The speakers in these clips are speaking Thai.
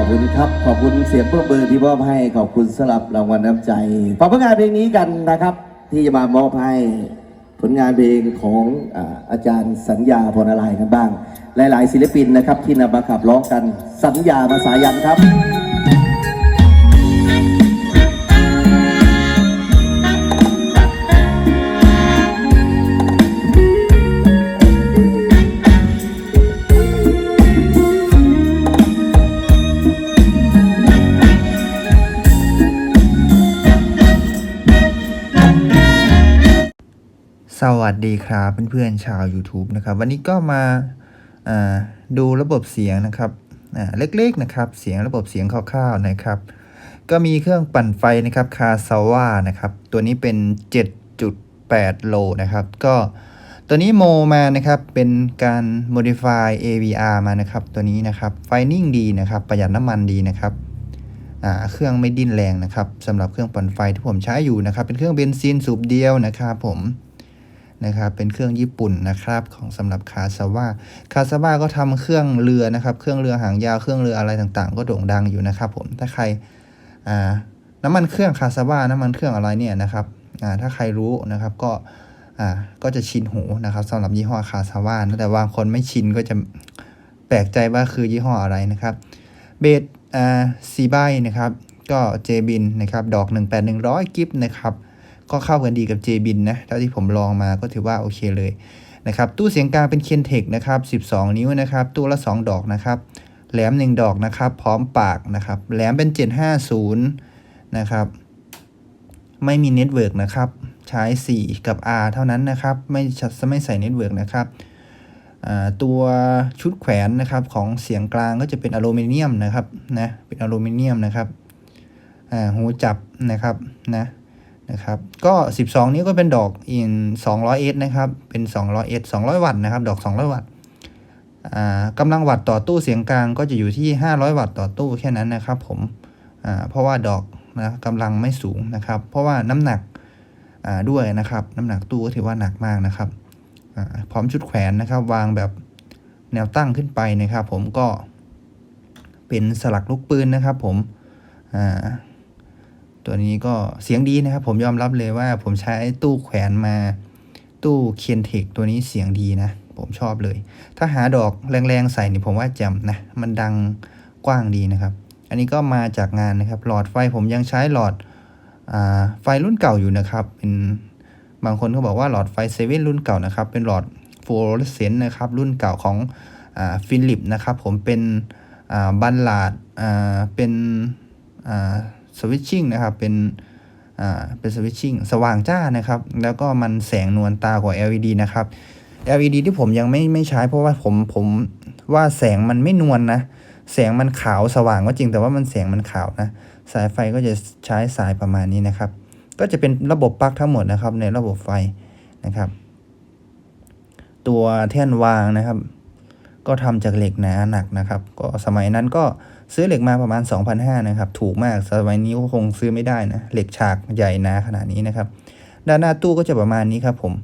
อบคุณครับ ขอบคุณเสียงปรบมือที่มอบให้ ขอบคุณสลับรางวัลน้ำใจฝากผลงานเพลงนี้กันนะครับ ที่จะมามอบให้ผลงานเพลงของอาอาจารย์สัญญาพรนารายกันบ้าง หลาย ๆ ศิลปินนะครับที่นำมาขับร้องกันสัญญามาสายันครับ ดีครับเพื่อนๆชาว YouTube นะครับ วันนี้ก็มาดูระบบเสียงนะครับเล็กๆนะครับ เสียงระบบเสียงคร่าวๆนะครับ ก็มีเครื่องปั่นไฟนะครับคาซาว่านะครับ ตัวนี้เป็น 7.8 โลนะครับ ก็ตัวนี้โมมานะครับ เป็นการ modify AVR มานะครับ ตัวนี้นะครับไฟนิ่งดีนะครับ ประหยัดน้ำมันดีนะครับเครื่องไม่ดิ้นแรงนะครับสำหรับเครื่องปั่นไฟที่ผมใช้อยู่นะครับ เป็นเครื่องเบนซินสูบเดียวนะครับผม นะครับเป็นเครื่องญี่ปุ่นนะครับของสำหรับคาซาว่าคาซาว่าก็ทำเครื่องเรือนะครับ เครื่องเรือหางยาวเครื่องเรืออะไรต่างๆ ก็โด่งดังอยู่นะครับผมถ้าใครอ่าน้ำมันเครื่องคาซาว่าน้ำมันเครื่องอะไรเนี่ยนะครับอ่าถ้าใครรู้นะครับก็อ่าก็จะชินหูนะครับสำหรับยี่ห้อคาซาว่าแต่บางคนไม่ชินก็จะแปลกใจว่าคือยี่ห้ออะไรนะครับเบสอ่าซีไบนะครับก็เจบินนะครับดอก 18100 กิฟนะครับ ก็เข้ากันดีกับ JBin นะเท่าที่ผมลองมาก็ถือว่าโอเคเลยนะครับตู้เสียงกลางเป็น Kentek นะครับ 12 นิ้วนะครับ ตู้ละ 2 ดอกนะครับ แหลม 1 ดอกนะครับ พร้อมปากนะครับ แหลมเป็น 750 นะครับ ไม่มีเน็ตเวิร์กนะครับ ใช้ 4 กับ R เท่านั้นนะครับ ไม่ไม่ใส่เน็ตเวิร์กนะครับตัวชุดแขวนนะครับของเสียงกลางก็จะเป็นอลูมิเนียมนะครับนะเป็นอลูมิเนียมนะครับหูจับนะครับนะ นะครับ ก็ 12 นิ้วก็เป็นดอกอิน200 s นะครับ เป็น 200 s 200 วัตต์นะครับ ดอก 200 วัตต์อ่ากำลังวัตต์ต่อตู้เสียงกลางก็จะอยู่ที่ 500 วัตต์ต่อตู้แค่นั้นนะครับผมเพราะว่าดอกนะกำลังไม่สูงนะครับ เพราะว่าน้ำหนักด้วยนะครับ น้ำหนักตู้ก็ถือว่าหนักมากนะครับพร้อมชุดแขวนนะครับ วางแบบแนวตั้งขึ้นไปนะครับ ผมก็เป็นสลักลูกปืนนะครับ ผมอ่า ตัวนี้ก็เสียงดีนะครับ ผมยอมรับเลยว่าผมใช้ตู้แขวนมาตู้เคียนเทคตัวนี้เสียงดีนะ ผมชอบเลย ถ้าหาดอกแรงๆใส่นี่ผมว่าแจ่มนะ มันดังกว้างดีนะครับ อันนี้ก็มาจากงานนะครับ หลอดไฟผมยังใช้หลอดอไฟรุ่นเก่าอยู่นะครับ เป็นบางคนก็บอกว่าหลอดไฟเซเว่นรุ่นเก่านะครับ เป็นหลอดฟลูออเรสเซนต์นะครับ รุ่นเก่าของฟิลิปนะครับ ผมเป็นบันลาดเป็น สวิตชิ่งนะครับเป็นอ่าเป็นสวิตชิ่งสว่างจ้านะครับ แล้วก็มันแสงนวลตากว่า LED นะครับ LED ที่ผมยังไม่ไม่ใช้เพราะว่าผมผมว่าแสงมันไม่นวลนะแสงมันขาวสว่างก็จริงแต่ว่ามันแสงมันขาวนะ สายไฟก็จะใช้สายประมาณนี้นะครับ ก็จะเป็นระบบปลั๊กทั้งหมดนะครับ ในระบบไฟนะครับ ตัวแท่นวางนะครับ ก็ทำจากเหล็กหนาหนักนะครับ ก็สมัยนั้นก็ ซื้อเหล็กมาประมาณ 2,500นะครับ ถูกมากสมัยนี้ก็คงซื้อไม่ได้นะ เหล็กฉากใหญ่นาขนาดนี้นะครับ ด้านหน้าตู้ก็จะประมาณนี้ครับผม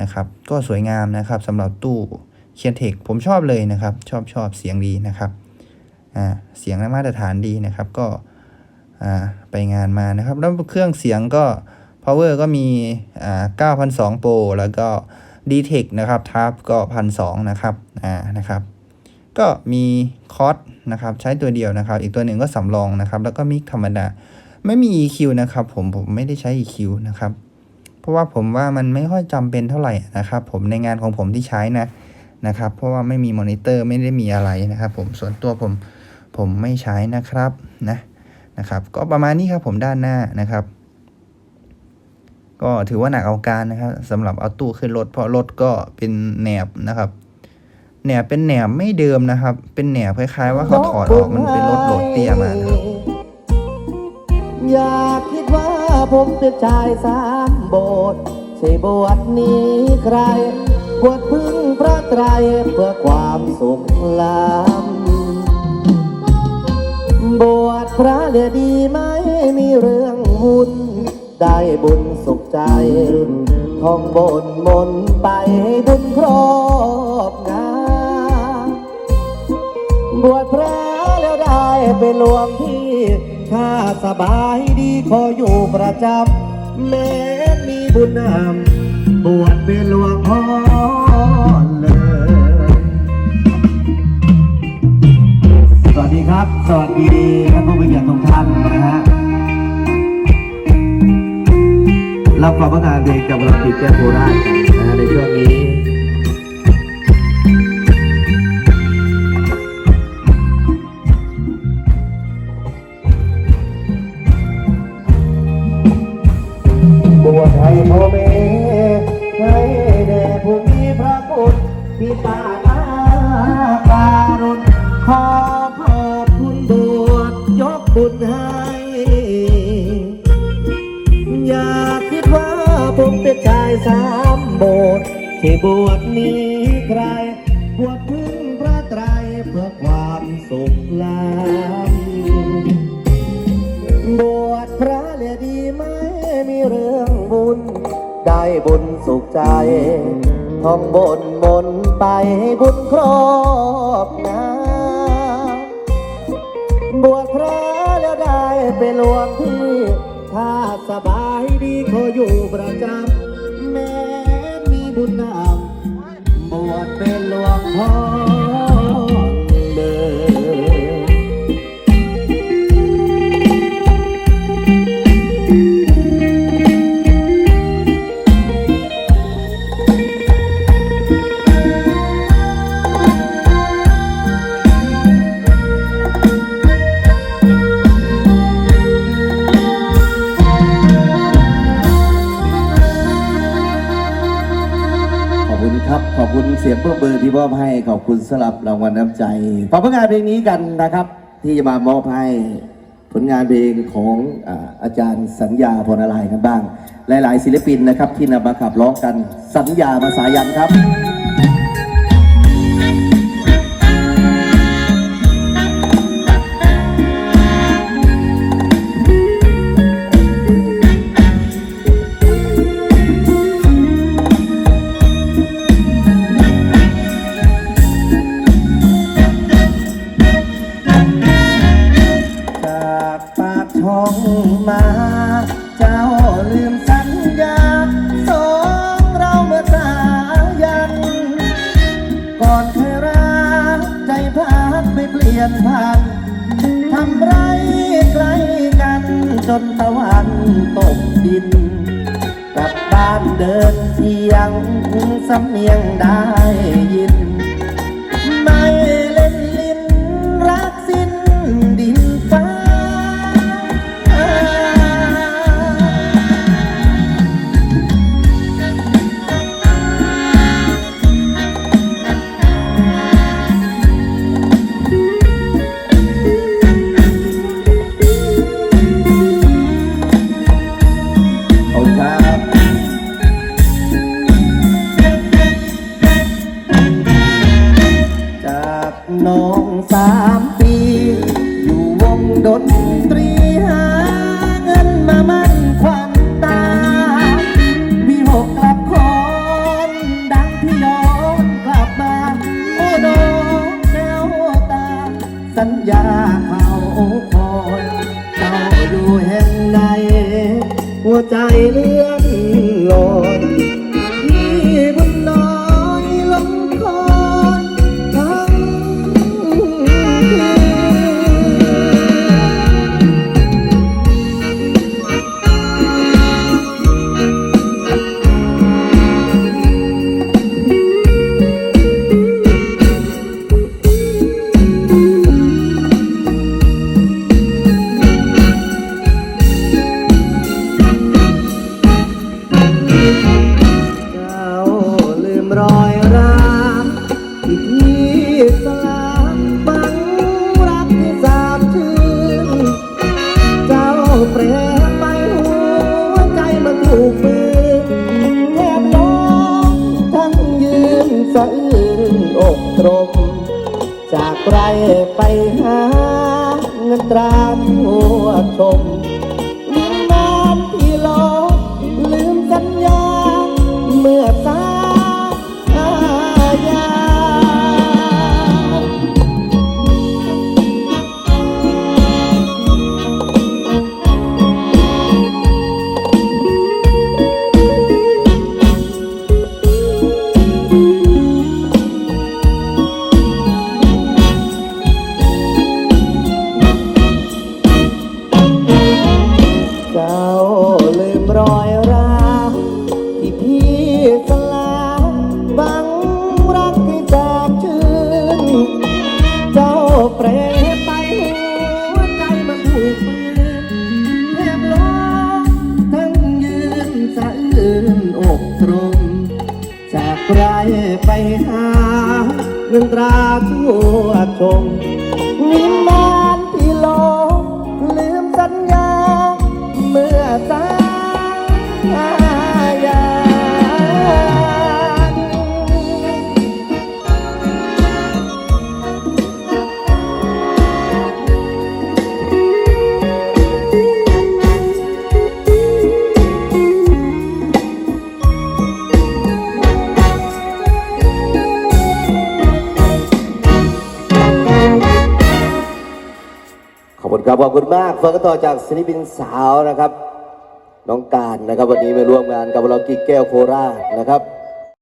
นะครับ ก็สวยงามนะครับสำหรับตู้เคียนเทคผมชอบเลยนะครับ ชอบชอบเสียงดีนะครับอ่าเสียงมาตรฐานดีนะครับ ก็อ่าไปงานมานะครับ แล้วเครื่องเสียงก็ power ก็มีอ่า9,200 Pro แล้วก็ d t e c นะครับทับก็1,200นะครับอ่านะครับ ก็มีคอร์สนะครับใช้ตัวเดียวนะครับ อีกตัวหนึ่งก็สำรองนะครับ แล้วก็มิกธรรมดา ไม่มี EQ นะครับผมผมไม่ได้ใช้ EQ นะครับ เพราะว่าผมว่ามันไม่ค่อยจำเป็นเท่าไหร่นะครับ ผมในงานของผมที่ใช้นะนะครับ เพราะว่าไม่มีมอนิเตอร์ไม่ได้มีอะไรนะครับ ผมส่วนตัวผมผมไม่ใช้นะครับนะนะครับ ก็ประมาณนี้ครับผมด้านหน้านะครับ ก็ถือว่าหนักเอาการนะครับสำหรับเอาตู้ขึ้นรถเพราะรถก็เป็นแหนบนะครับ แหนบเป็นแหนบไม่เดิมนะครับ เป็นแหนบคล้ายๆ ว่าเขาถอดออกมันเป็นรถโหลดเตี้ยมานะครับอยากคิดว่าผมเป็นชายสามโบสถ์ใช่บวชหนี้ใครบวชพึ่งพระไตรเพื่อความสุขลำบวชพระเดียดีไหมมีเรื่องหุ้นได้บุญสุขใจท่องบนมนต์ไปให้บุญครอบงาน บวชพระแล้วได้เป็นหลวงพี่ข้าสบายดีขออยู่ประจำแม้มีบุญนำบวชเป็นหลวงพ่อเลย สวัสดีครับ สวัสดีท่านผู้มีเกียรติทุกท่านนะฮะรับความประงานเพลงกับเราติดแก้โคราชกันนะในช่วงนี้ ขอขอบคุณบวชยกบุญให้ อย่าคิดว่าผมเป็นชายสามโบสถ์ที่บวชนี้ใคร บวชพึ่งพระไตรเพื่อความสุขล้ำบวชพระเลยดีไหมมีเรื่องบุญ ได้บุญสุขใจท่องบนมนไปให้บุญครอบ บวชพระแล้วได้เป็นหลวงพี่ถ้าสบายดีขออยู่ประจำแม้มีบุญนำบวชเป็นหลวงพ่อ เสียงปรบมือที่มอบให้ขอบคุณสำหรับรางวัลน้ำใจฝากผลงานเพลงนี้กันนะครับ ที่จะมามอบให้ผลงานเพลงของอาอาจารย์สัญญาพรอะไรกันบ้าง หลาย ๆ ศิลปินนะครับที่นำมาขับร้องกันสัญญามาสายันครับ ดิน กลับบ้านเดินเสียงสำเนียงได้ยิน สะอื้นอกตรม จากไรไปหาเงินตราทั่วชม นตราทั่วชม ครับขอบคุณมากเฟิร์นก็ต่อจากศิลปินสาวนะครับ น้องการนะครับ วันนี้มาร่วมงานกับเรากิ๊กแก้วโคราชนะครับ